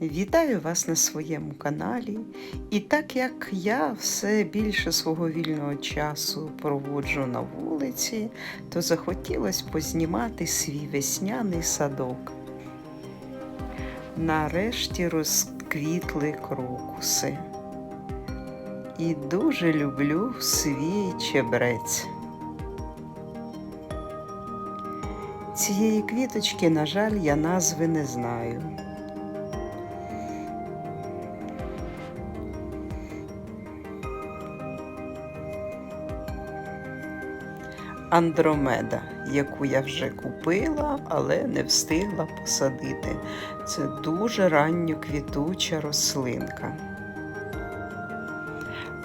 Вітаю вас на своєму каналі. І так як я все більше свого вільного часу проводжу на вулиці, то захотілося познімати свій весняний садок. Нарешті розквітли крокуси. І дуже люблю свій чебрець. Цієї квіточки, на жаль, я назви не знаю. Андромеда, яку я вже купила, але не встигла посадити. Це дуже ранньоквітуча рослинка.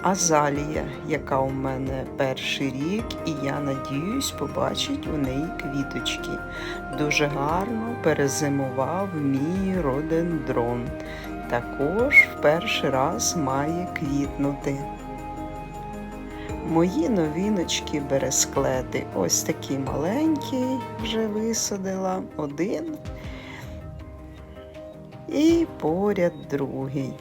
Азалія, яка у мене перший рік, і я надіюсь побачить у неї квіточки. Дуже гарно перезимував мій родендрон. Також в перший раз має квітнути. Мої новіночки бересклети. Ось такий маленький вже висадила один. І поряд другий.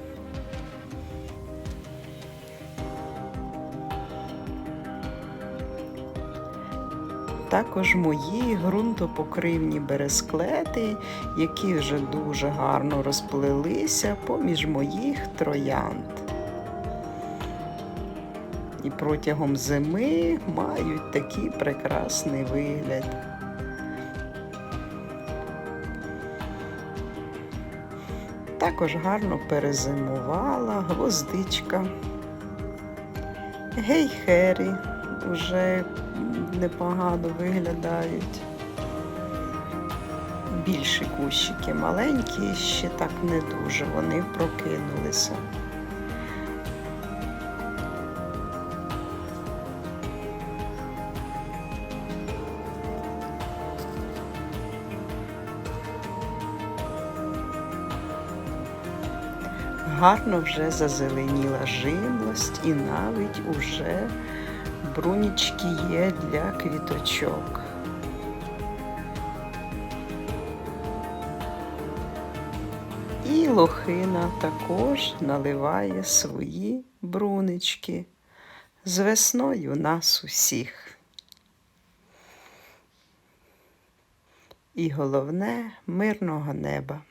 Також мої ґрунтопокривні бересклети, які вже дуже гарно розплелися поміж моїх троянд. І протягом зими мають такий прекрасний вигляд. Також гарно перезимувала гвоздичка. Гей Хері вже непогано виглядають. Більші кущики маленькі, ще так не дуже, вони прокинулися. Гарно вже зазеленіла жимлость і навіть уже брунічки є для квіточок. І лохина також наливає свої брунички з весною нас усіх. І головне мирного неба.